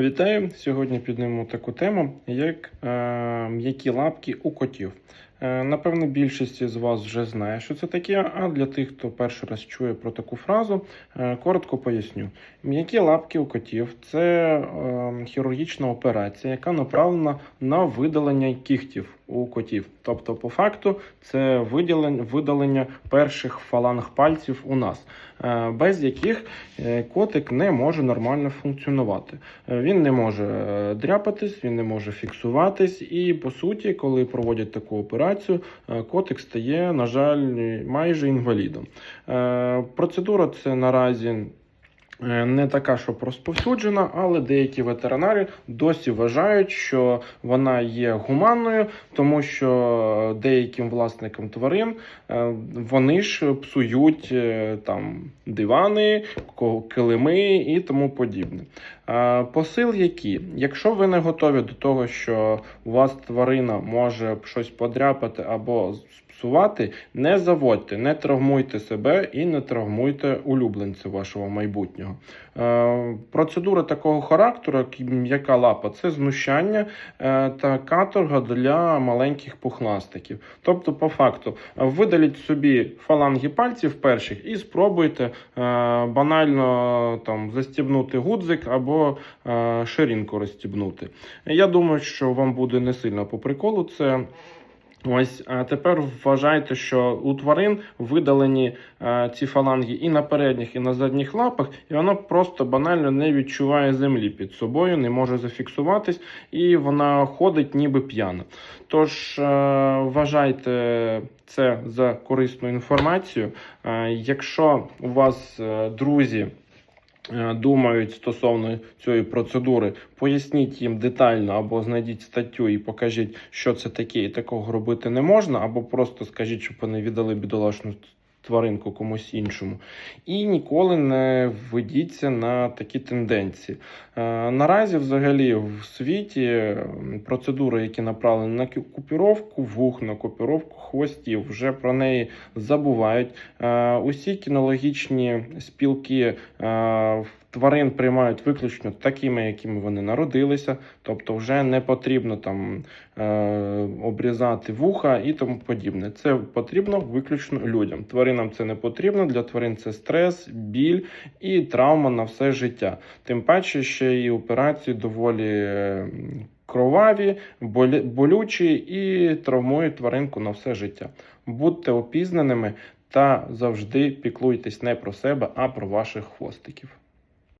Вітаю! Сьогодні піднімемо таку тему, як е, м'які лапки у котів. Е, напевно, більшість з вас вже знає, що це таке, а для тих, хто перший раз чує про таку фразу, е, коротко поясню. М'які лапки у котів це е, хірургічна операція, яка направлена на видалення кігтів у котів. Тобто, по факту, це видалення, перших фаланг пальців у нас, е, без яких котик не може нормально функціонувати. Він не може дряпатись, він не може фіксуватись, і по суті, коли проводять таку операцію, е, котик стає, на жаль, майже інвалідом. Е, Процедура це наразі. Е, Не така, щоб розповсюджена, але деякі ветеринари досі вважають, що вона є гуманною, тому що деяким власникам тварин е, вони ж псують е, там дивани, килими і тому подібне. Посил який? Якщо ви не готові до того, що у вас тварина може щось подряпати або псувати, не заводьте, не травмуйте себе і не травмуйте улюбленця вашого майбутнього. Е, Процедура такого характеру, як м'яка лапа, це знущання е, та каторга для маленьких пухнастиків. Тобто, по факту, видаліть собі фаланги пальців перших і спробуйте е, банально там застібнути гудзик або ширинку розстібнути. Я думаю, що вам буде не сильно по приколу це. Ось а тепер вважайте, що у тварин видалені е, ці фаланги і на передніх, і на задніх лапах, і вона просто банально не відчуває землі під собою, не може зафіксуватись, і вона ходить ніби п'яна. Тож е, вважайте це за корисну інформацію. Е, якщо у вас е, друзі. Е, Думають стосовно цієї процедури, поясніть їм детально або знайдіть статтю і покажіть, що це таке, і такого робити не можна, або просто скажіть, щоб вони віддали бідолашну тваринку комусь іншому. І ніколи не ведіться на такі тенденції. Е, Наразі, взагалі, в світі процедури, які направлені на ку- купіровку вух, на купіровку хвостів, вже про неї забувають. Е, Усі кінологічні спілки е, в тварин приймають виключно такими, якими вони народилися, тобто вже не потрібно там е, обрізати вуха і тому подібне. Це потрібно виключно людям. Тваринам це не потрібно. Для тварин це стрес, біль і травма на все життя. Тим паче, ще і операції доволі. Кроваві, болючі і травмують тваринку на все життя. Будьте опізнаними та завжди піклуйтесь не про себе, а про ваших хвостиків.